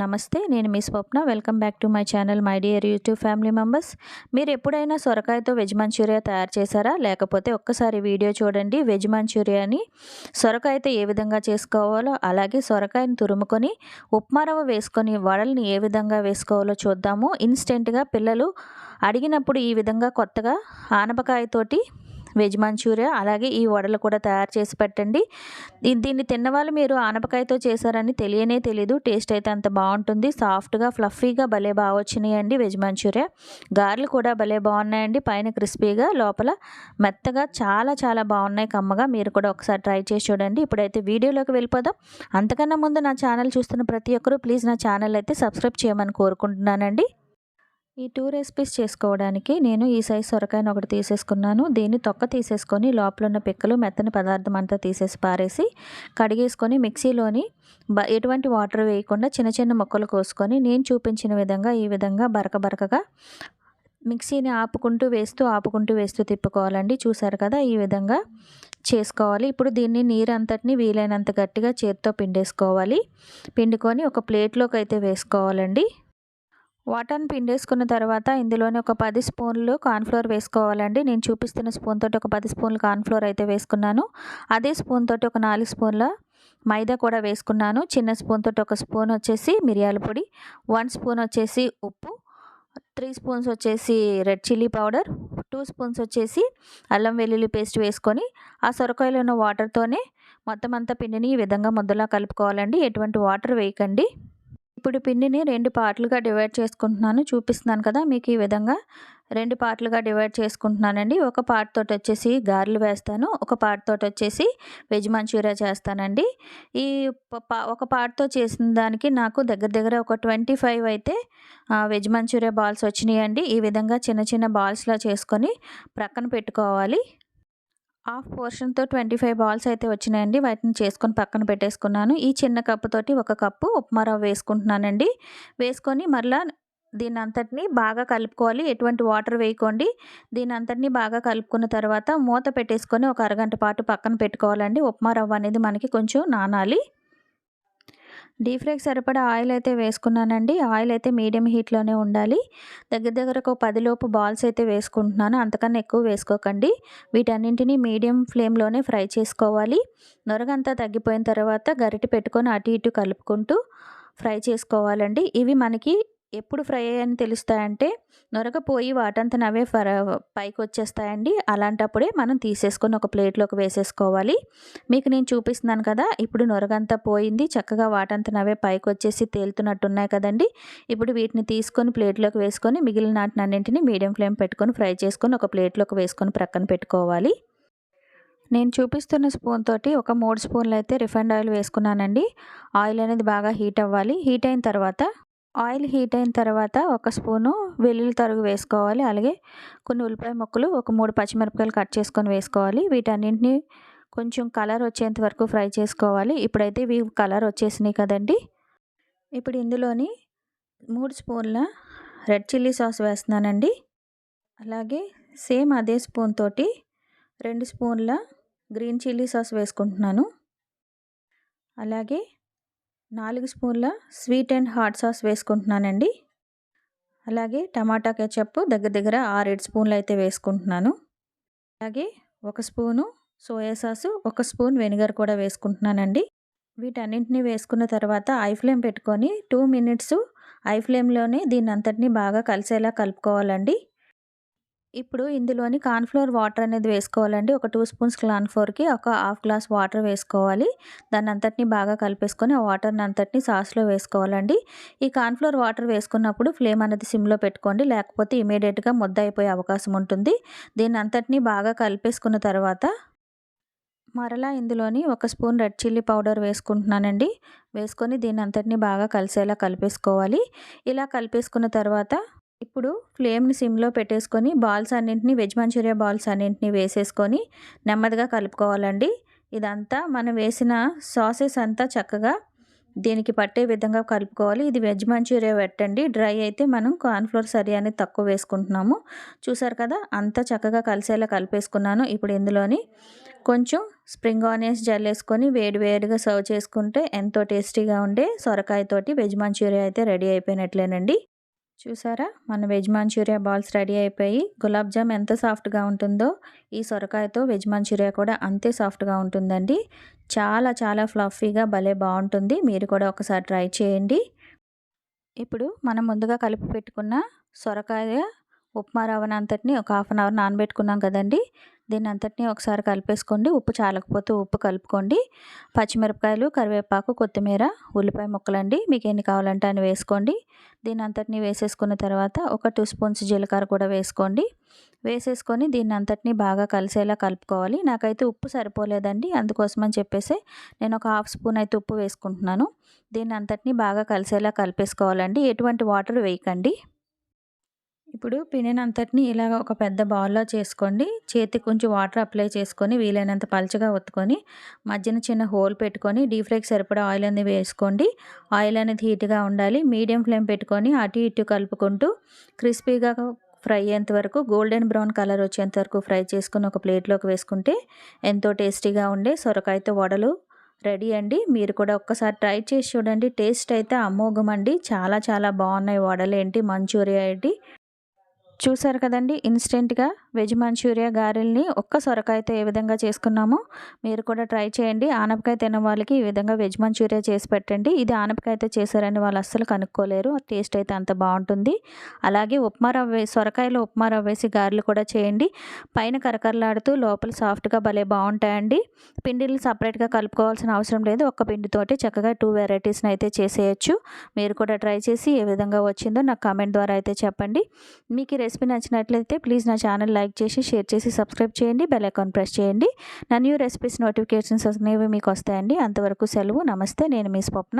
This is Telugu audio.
నమస్తే నేను మీ Swapna. Welcome back to my channel my dear YouTube family members. మీరు ఎప్పుడైనా సొరకాయతో వెజ్ మంచూరియా తయారు చేశారా? లేకపోతే ఒక్కసారి వీడియో చూడండి. వెజ్ మంచూరియాని సొరకాయతో ఏ విధంగా చేసుకోవాలో అలాగే సొరకాయని తురుముకొని ఉప్మా రవ్వ వేసుకొని వడల్ని ఏ విధంగా వేసుకోవాలో చూద్దాము. ఇన్స్టెంట్గా పిల్లలు అడిగినప్పుడు ఈ విధంగా కొత్తగా ఆనపకాయతోటి వెజ్ మంచూరియా అలాగే ఈ వడలు కూడా తయారు చేసి పెట్టండి. దీన్ని తిన్నవాళ్ళు మీరు ఆనపకాయతో చేశారని తెలియనే తెలియదు టేస్ట్ అయితే అంత బాగుంటుంది. సాఫ్ట్గా ఫ్లఫీగా భలే బాగా వచ్చినాయండి వెజ్ మంచూరియా. గారెలు కూడా భలే బాగున్నాయండి. పైన క్రిస్పీగా లోపల మెత్తగా చాలా చాలా బాగున్నాయి కమ్మగా. మీరు కూడా ఒకసారి ట్రై చేసి చూడండి. ఇప్పుడైతే వీడియోలోకి వెళ్ళిపోదాం. అంతకన్నా ముందు నా ఛానల్ చూస్తున్న ప్రతి ఒక్కరూ ప్లీజ్ నా ఛానల్ అయితే సబ్స్క్రైబ్ చేయమని కోరుకుంటున్నానండి. ఈ టూ రెసిపీస్ చేసుకోవడానికి నేను ఈ సైజ్ సొరకాయను ఒకటి తీసేసుకున్నాను. దీన్ని తొక్క తీసేసుకొని లోపల ఉన్న పిక్కలు మెత్తని పదార్థం అంతా తీసేసి పారేసి కడిగేసుకొని మిక్సీలోని బ ఎటువంటి వాటర్ వేయకుండా చిన్న చిన్న ముక్కలు కోసుకొని నేను చూపించిన విధంగా ఈ విధంగా బరక బరకగా మిక్సీని ఆపుకుంటూ వేస్తూ ఆపుకుంటూ వేస్తూ తిప్పుకోవాలండి. చూసారు కదా ఈ విధంగా చేసుకోవాలి. ఇప్పుడు దీన్ని నీరంతటిని వీలైనంత గట్టిగా చేత్తో పిండేసుకోవాలి. పిండుకొని ఒక ప్లేట్లోకి అయితే వేసుకోవాలండి. వాటర్ని పిండేసుకున్న తర్వాత ఇందులోనే ఒక పది స్పూన్లు కార్న్ఫ్లోర్ వేసుకోవాలండి. నేను చూపిస్తున్న స్పూన్ తోటి ఒక పది స్పూన్లు కార్న్ఫ్లోర్ అయితే వేసుకున్నాను. అదే స్పూన్ తోటి ఒక నాలుగు స్పూన్ల మైదా కూడా వేసుకున్నాను. చిన్న స్పూన్ తోటి ఒక స్పూన్ వచ్చేసి మిరియాల పొడి వన్ స్పూన్ వచ్చేసి ఉప్పు త్రీ స్పూన్స్ వచ్చేసి red chilli powder two spoons వచ్చేసి అల్లం వెల్లుల్లి పేస్ట్ వేసుకొని ఆ సొరకాయలో ఉన్న వాటర్తోనే మొత్తం అంతా పిండిని ఈ విధంగా ముద్దలా కలుపుకోవాలండి. ఎటువంటి వాటర్ వేయకండి. ఇప్పుడు పిండిని రెండు పార్ట్లుగా డివైడ్ చేసుకుంటున్నాను. చూపిస్తున్నాను కదా మీకు ఈ విధంగా. రెండు పార్ట్లుగా డివైడ్ చేసుకుంటున్నానండి. ఒక పార్ట్ తోటి వచ్చేసి గారెలు వేస్తాను. ఒక పార్ట్ తోటి వచ్చేసి వెజ్ మంచూరియా చేస్తానండి. ఈ ఒక పార్ట్తో చేసిన దానికి నాకు దగ్గర దగ్గర ఒక ట్వంటీ ఫైవ్ అయితే వెజ్ మంచూరియా బాల్స్ వచ్చినాయండి. ఈ విధంగా చిన్న చిన్న బాల్స్లా చేసుకొని ప్రక్కన పెట్టుకోవాలి. హాఫ్ పోర్షన్తో ట్వంటీ ఫైవ్ బాల్స్ అయితే వచ్చినాయండి. వాటిని చేసుకొని పక్కన పెట్టేసుకున్నాను. ఈ చిన్న కప్పు తోటి ఒక కప్పు ఉప్మా రవ్వ వేసుకుంటున్నానండి. వేసుకొని మరలా దీని అంతటిని బాగా కలుపుకోవాలి. ఎటువంటి వాటర్ వేయకండి. దీని అంతటిని బాగా కలుపుకున్న తర్వాత మూత పెట్టేసుకొని ఒక అరగంట పాటు పక్కన పెట్టుకోవాలండి. ఉప్మా రవ్వ అనేది మనకి కొంచెం నానాలి. డీప్ ఫ్రైకి సరిపడా ఆయిల్ అయితే వేసుకున్నానండి. ఆయిల్ అయితే మీడియం హీట్లోనే ఉండాలి. దగ్గర దగ్గర ఒక పదిలోపు బాల్స్ అయితే వేసుకుంటున్నాను. అంతకన్నా ఎక్కువ వేసుకోకండి. వీటన్నింటినీ మీడియం ఫ్లేమ్లోనే ఫ్రై చేసుకోవాలి. నొరగంతా తగ్గిపోయిన తర్వాత గరిటె పెట్టుకొని అటు ఇటు కలుపుకుంటూ ఫ్రై చేసుకోవాలండి. ఇవి మనకి ఎప్పుడు ఫ్రై అయ్యాయని తెలుస్తాయంటే నొరకపోయి వాటంతా అవే ఫర పైకి వచ్చేస్తాయండి అలాంటప్పుడే మనం తీసేసుకొని ఒక ప్లేట్లోకి వేసేసుకోవాలి. మీకు నేను చూపిస్తున్నాను కదా ఇప్పుడు నొరగంతా పోయింది చక్కగా వాటంత అవే పైకి వచ్చేసి తేలుతున్నట్టున్నాయి కదండి. ఇప్పుడు వీటిని తీసుకొని ప్లేట్లోకి వేసుకొని మిగిలిన వాటిని అన్నింటినీ మీడియం ఫ్లేమ్ పెట్టుకొని ఫ్రై చేసుకొని ఒక ప్లేట్లోకి వేసుకొని ప్రక్కన పెట్టుకోవాలి. నేను చూపిస్తున్న స్పూన్ తోటి ఒక మూడు స్పూన్లు అయితే రిఫైండ్ ఆయిల్ వేసుకున్నానండి. ఆయిల్ అనేది బాగా హీట్ అవ్వాలి. హీట్ అయిన తర్వాత ఆయిల్ హీట్ అయిన తర్వాత ఒక స్పూను వెల్లుల్లి తరుగు వేసుకోవాలి. అలాగే కొన్ని ఉల్లిపాయ ముక్కలు ఒక మూడు పచ్చిమిరపకాయలు కట్ చేసుకొని వేసుకోవాలి. వీటన్నింటినీ కొంచెం కలర్ వచ్చేంత వరకు ఫ్రై చేసుకోవాలి. ఇప్పుడైతే ఇవి కలర్ వచ్చేసినాయి కదండి. ఇప్పుడు ఇందులోని మూడు స్పూన్ల రెడ్ చిల్లీ సాస్ వేస్తున్నానండి. అలాగే సేమ్ అదే స్పూన్ తోటి రెండు స్పూన్ల గ్రీన్ చిల్లీ సాస్ వేసుకుంటున్నాను. అలాగే నాలుగు స్పూన్ల స్వీట్ అండ్ హాట్ సాస్ వేసుకుంటున్నానండి. అలాగే టమాటా కెచప్ దగ్గర దగ్గర ఆరేడు స్పూన్లు అయితే వేసుకుంటున్నాను. అలాగే ఒక స్పూను సోయా సాసు ఒక స్పూన్ వెనిగర్ కూడా వేసుకుంటున్నానండి. వీటన్నింటినీ వేసుకున్న తర్వాత ఐ ఫ్లేమ్ పెట్టుకొని టూ మినిట్స్ ఐ ఫ్లేమ్లోనే దీని అంతటినీ బాగా కలిసేలా కలుపుకోవాలండి. ఇప్పుడు ఇందులోని కార్న్ఫ్లోర్ వాటర్ అనేది వేసుకోవాలండి. ఒక టూ స్పూన్స్ కార్న్ఫ్లోర్కి ఒక హాఫ్ గ్లాస్ వాటర్ వేసుకోవాలి. దాన్ని అంతటిని బాగా కలిపేసుకొని ఆ వాటర్ని అంతటిని సాస్లో వేసుకోవాలండి. ఈ కార్న్ఫ్లోర్ వాటర్ వేసుకున్నప్పుడు ఫ్లేమ్ అనేది సిమ్లో పెట్టుకోండి. లేకపోతే ఇమీడియట్గా ముద్ద అయిపోయే అవకాశం ఉంటుంది. దీన్ని అంతటిని బాగా కలిపేసుకున్న తర్వాత మరలా ఇందులోని ఒక స్పూన్ రెడ్ చిల్లీ పౌడర్ వేసుకుంటున్నానండి. వేసుకొని దీన్ని అంతటిని బాగా కలిసేలా కలిపేసుకోవాలి. ఇలా కలిపేసుకున్న తర్వాత ఇప్పుడు ఫ్లేమ్ని సిమ్లో పెట్టేసుకొని బాల్స్ అన్నింటినీ వెజ్ మంచూరియా బాల్స్ అన్నింటినీ వేసేసుకొని నెమ్మదిగా కలుపుకోవాలండి. ఇదంతా మనం వేసిన సాసెస్ అంతా చక్కగా దీనికి పట్టే విధంగా కలుపుకోవాలి. ఇది వెజ్ మంచూరియా పెట్టండి. డ్రై అయితే మనం కార్న్ఫ్లోర్ సరి అనేది తక్కువ వేసుకుంటున్నాము. చూసారు కదా అంతా చక్కగా కలిసేలా కలిపేసుకున్నాను. ఇప్పుడు ఇందులోని కొంచెం స్ప్రింగ్ ఆనియన్స్ జల్లేసుకొని వేడి వేడిగా సర్వ్ చేసుకుంటే ఎంతో టేస్టీగా ఉండే సొరకాయతోటి వెజ్ మంచూరియా అయితే రెడీ అయిపోయినట్లేనండి. చూసారా? మన వెజ్ మంచూరియా బాల్స్ రెడీ అయిపోయి గులాబ్ జామ్ ఎంత సాఫ్ట్గా ఉంటుందో ఈ సొరకాయతో వెజ్ మంచూరియా కూడా అంతే సాఫ్ట్గా ఉంటుందండి. చాలా చాలా ఫ్లఫీగా భలే బాగుంటుంది. మీరు కూడా ఒకసారి ట్రై చేయండి. ఇప్పుడు మనం ముందుగా కలిపి పెట్టుకున్న సొరకాయ ఉప్మా రవ్వనంతటిని ఒక హాఫ్ అన్ అవర్ నానబెట్టుకున్నాం కదండి. దీన్ని అంతటినీ ఒకసారి కలిపేసుకోండి. ఉప్పు చాలకపోతే ఉప్పు కలుపుకోండి. పచ్చిమిరపకాయలు కరివేపాకు కొత్తిమీర ఉల్లిపాయ ముక్కలండి. మీకు ఎన్ని కావాలంటే అని వేసుకోండి. దీన్ని అంతటినీ వేసేసుకున్న తర్వాత ఒక టూ స్పూన్స్ జీలకర్ర కూడా వేసుకోండి. వేసేసుకొని దీన్ని అంతటినీ బాగా కలిసేలా కలుపుకోవాలి. నాకైతే ఉప్పు సరిపోలేదండి. అందుకోసమని చెప్పేసి నేను ఒక హాఫ్ స్పూన్ అయితే ఉప్పు వేసుకుంటున్నాను. దీన్ని అంతటినీ బాగా కలిసేలా కలిపేసుకోవాలండి. ఎటువంటి వాటర్ వేయకండి. ఇప్పుడు పినెన్ అంతటిని ఇలాగ ఒక పెద్ద బౌల్లో చేసుకోండి. చేతికి కొంచెం వాటర్ అప్లై చేసుకొని వీలైనంత పలుచగా ఒత్తుకొని మధ్యన చిన్న హోల్ పెట్టుకొని డీప్ ఫ్రైకి సరిపడా ఆయిల్ అనేది వేసుకోండి. ఆయిల్ అనేది హీట్గా ఉండాలి. మీడియం ఫ్లేమ్ పెట్టుకొని అటు ఇటు కలుపుకుంటూ క్రిస్పీగా ఫ్రై అయ్యేంత వరకు గోల్డెన్ బ్రౌన్ కలర్ వచ్చేంత వరకు ఫ్రై చేసుకుని ఒక ప్లేట్లోకి వేసుకుంటే ఎంతో టేస్టీగా ఉండే సొరకాయతో వడలు రెడీ అండి. మీరు కూడా ఒక్కసారి ట్రై చేసి చూడండి. టేస్ట్ అయితే అమోఘం అండి. చాలా చాలా బాగున్నాయి వడలేంటి మంచూరియా ఏంటి? చూసారు కదండి ఇన్స్టెంట్గా వెజ్ మంచూరియా గారెల్ని ఒక్క సొరకాయతో ఏ విధంగా చేసుకున్నామో మీరు కూడా ట్రై చేయండి. ఆనపకాయ తిన్న వాళ్ళకి ఈ విధంగా వెజ్ మంచూరియా చేసి పెట్టండి. ఇది ఆనపకాయతో చేశారని వాళ్ళు అస్సలు కనుక్కోలేరు. టేస్ట్ అయితే అంత బాగుంటుంది. అలాగే ఉప్మా రవ్వ సొరకాయలో ఉప్మా రవ్వ వేసి గారెలు కూడా చేయండి. పైన కరకరలాడుతూ లోపల సాఫ్ట్గా భలే బాగుంటాయండి. పిండిని సపరేట్గా కలుపుకోవాల్సిన అవసరం లేదు. ఒక్క పిండితోటి చక్కగా టూ వెరైటీస్ని అయితే చేసేయచ్చు. మీరు కూడా ట్రై చేసి ఏ విధంగా వచ్చిందో నాకు కామెంట్ ద్వారా అయితే చెప్పండి. మీకు రెసిపీ నచ్చినట్లయితే ప్లీజ్ నా ఛానల్ లైక్ చేసి షేర్ చేసి సబ్స్క్రైబ్ చేయండి బెల్ ఐకాన్ ప్రెస్ చేయండి. నా న్యూ రెసిపీస్ నోటిఫికేషన్స్ అనేవి మీకు వస్తాయండి. అంతవరకు సెలవు. నమస్తే. నేను మీ స్వప్న.